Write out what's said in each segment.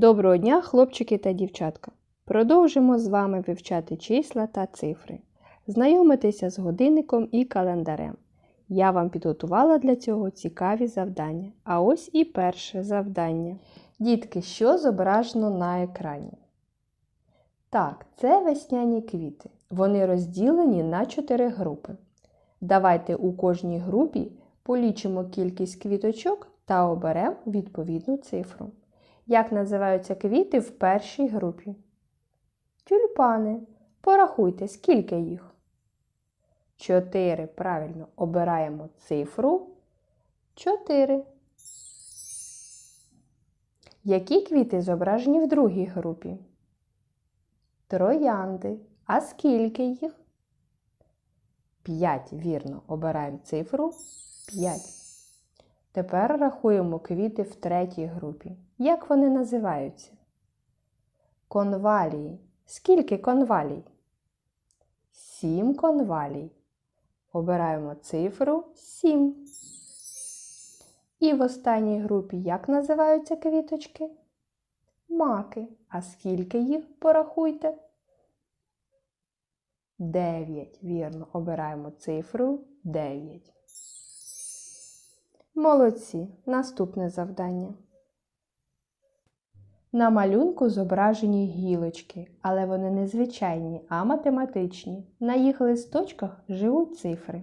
Доброго дня, хлопчики та дівчатка! Продовжимо з вами вивчати числа та цифри, знайомитися з годинником і календарем. Я вам підготувала для цього цікаві завдання. А ось і перше завдання. Дітки, що зображено на екрані? Так, це весняні квіти. Вони розділені на чотири групи. Давайте у кожній групі полічимо кількість квіточок та оберемо відповідну цифру. Як називаються квіти в першій групі? Тюльпани. Порахуйте, скільки їх? Чотири. Правильно обираємо цифру. Чотири. Які квіти зображені в другій групі? Троянди. А скільки їх? П'ять. Вірно. Обираємо цифру 5. Тепер рахуємо квіти в третій групі. Як вони називаються? Конвалії. Скільки конвалій? Сім конвалій. Обираємо цифру 7. І в останній групі як називаються квіточки? Маки. А скільки їх порахуйте? 9. Вірно, обираємо цифру 9. Молодці. Наступне завдання. На малюнку зображені гілочки, але вони не звичайні, а математичні. На їх листочках живуть цифри.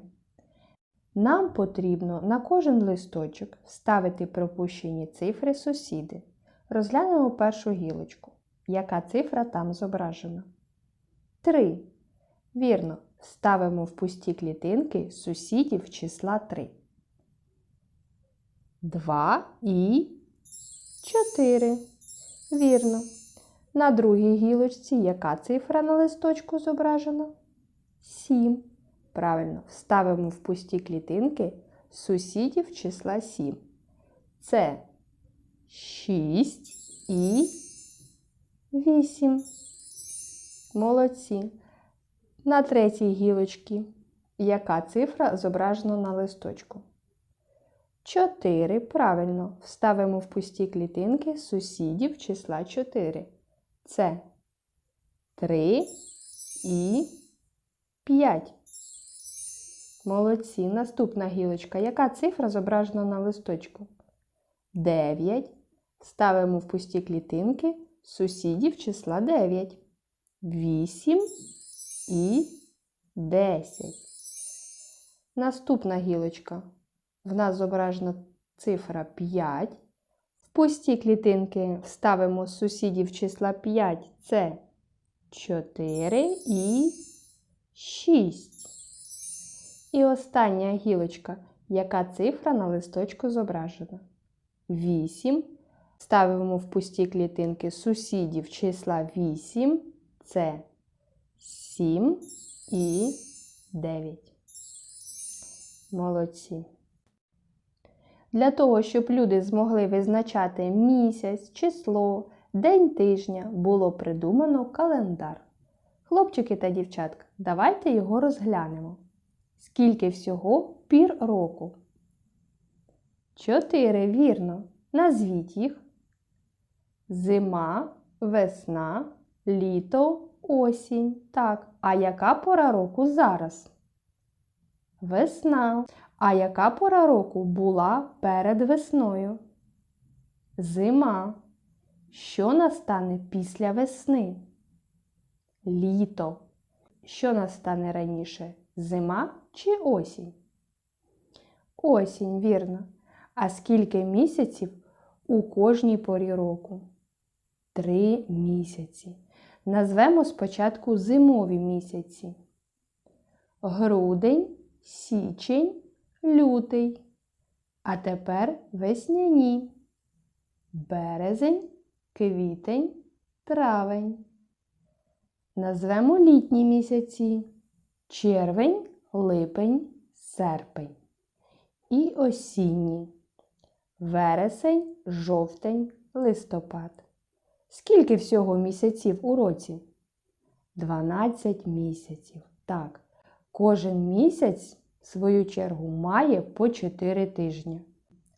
Нам потрібно на кожен листочок вставити пропущені цифри сусіди. Розглянемо першу гілочку. Яка цифра там зображена? 3. Вірно, ставимо в пусті клітинки сусідів числа 3. 2 і 4. Вірно. На другій гілочці яка цифра на листочку зображена? 7. Правильно, ставимо в пусті клітинки сусідів числа 7. Це 6 і 8. Молодці. На третій гілочці яка цифра зображена на листочку? 4. Правильно. Вставимо в пусті клітинки сусідів числа 4. Це 3 і 5. Молодці. Наступна гілочка. Яка цифра зображена на листочку? 9. Ставимо в пусті клітинки сусідів числа 9. 8 і 10. Наступна гілочка. В нас зображена цифра 5. В пусті клітинки вставимо сусідів числа 5. Це 4 і 6. І остання гілочка. Яка цифра на листочку зображена? 8. Ставимо в пусті клітинки сусідів числа 8. Це 7 і 9. Молодці. Для того, щоб люди змогли визначати місяць, число, день тижня, було придумано календар. Хлопчики та дівчатка, давайте його розглянемо. Скільки всього пір року? Чотири, вірно. Назвіть їх. Зима, весна, літо, осінь. Так. А яка пора року зараз? Весна. А яка пора року була перед весною? Зима. Що настане після весни? Літо. Що настане раніше? Зима чи осінь? Осінь, вірно. А скільки місяців у кожній порі року? Три місяці. Назвемо спочатку зимові місяці. Грудень, січень, лютий. А тепер весняні. Березень, квітень, травень. Назвемо літні місяці. Червень, липень, серпень. І осінні. Вересень, жовтень, листопад. Скільки всього місяців у році? 12 місяців. Так, кожен місяць, в свою чергу, має по 4 тижні.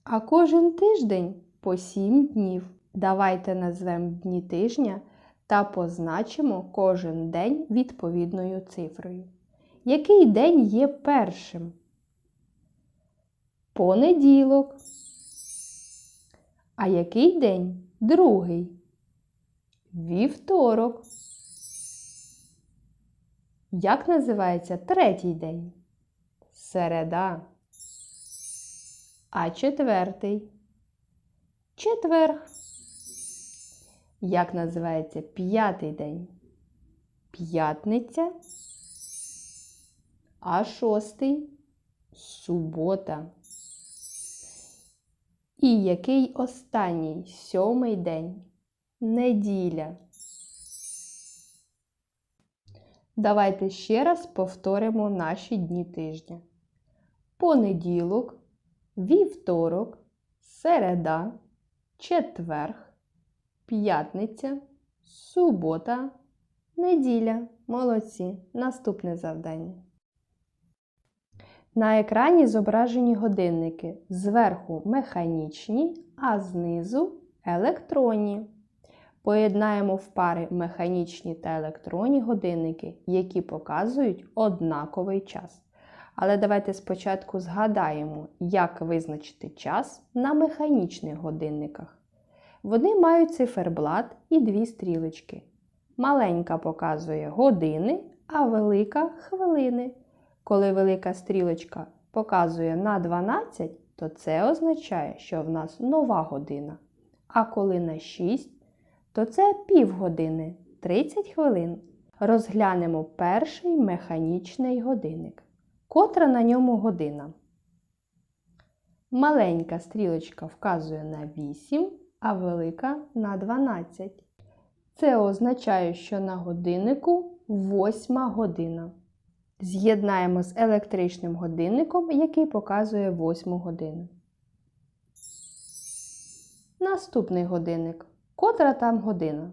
А кожен тиждень по 7 днів. Давайте назвемо дні тижня та позначимо кожен день відповідною цифрою. Який день є першим? Понеділок. А який день другий? Вівторок. Як називається третій день? Середа. А четвертий? Четверг. Як називається п'ятий день? П'ятниця. А шостий субота. І який останній сьомий день? Неділя. Давайте ще раз повторимо наші дні тижня. Понеділок, вівторок, середа, четверг, п'ятниця, субота, неділя. Молодці. Наступне завдання. На екрані зображені годинники. Зверху механічні, а знизу електронні. Поєднаємо в пари механічні та електронні годинники, які показують однаковий час. Але давайте спочатку згадаємо, як визначити час на механічних годинниках. Вони мають циферблат і дві стрілочки. Маленька показує години, а велика хвилини. Коли велика стрілочка показує на 12, то це означає, що в нас нова година. А коли на 6, то це півгодини 30 хвилин. Розглянемо перший механічний годинник. Котра на ньому година. Маленька стрілочка вказує на 8, а велика на 12. Це означає, що на годиннику 8 година. З'єднаємо з електричним годинником, який показує 8 годину. Наступний годинник. Котра там година?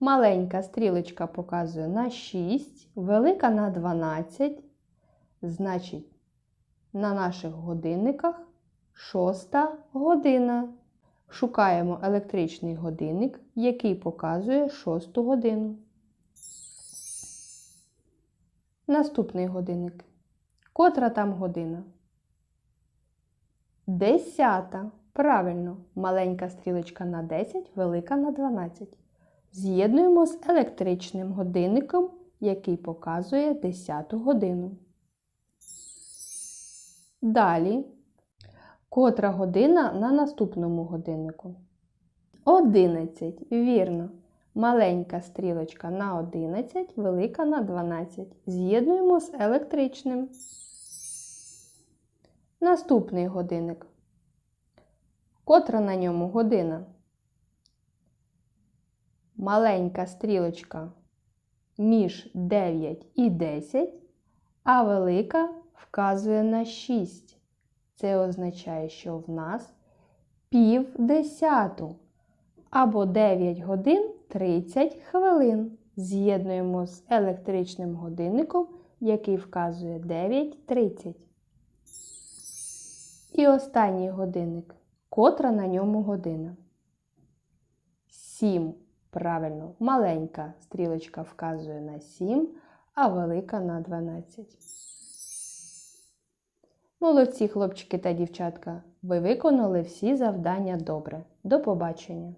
Маленька стрілочка показує на 6, велика на 12. Значить, на наших годинниках 6 година. Шукаємо електричний годинник, який показує 6 годину. Наступний годинник. Котра там година? Десята. Правильно, маленька стрілочка на 10, велика на 12. З'єднуємо з електричним годинником, який показує 10 годину. Далі. Котра година на наступному годиннику? 11. Вірно. Маленька стрілочка на 11, велика на 12. З'єднуємо з електричним. Наступний годинник. Котра на ньому година? Маленька стрілочка між 9 і 10, а велика вказує на 6. Це означає, що в нас пів десяту або 9 годин 30 хвилин. З'єднуємо з електричним годинником, який вказує 9.30. І останній годинник. Котра на ньому година? 7. Правильно, маленька стрілочка вказує на 7, а велика на 12. Молодці, хлопчики та дівчатка. Ви виконали всі завдання добре. До побачення!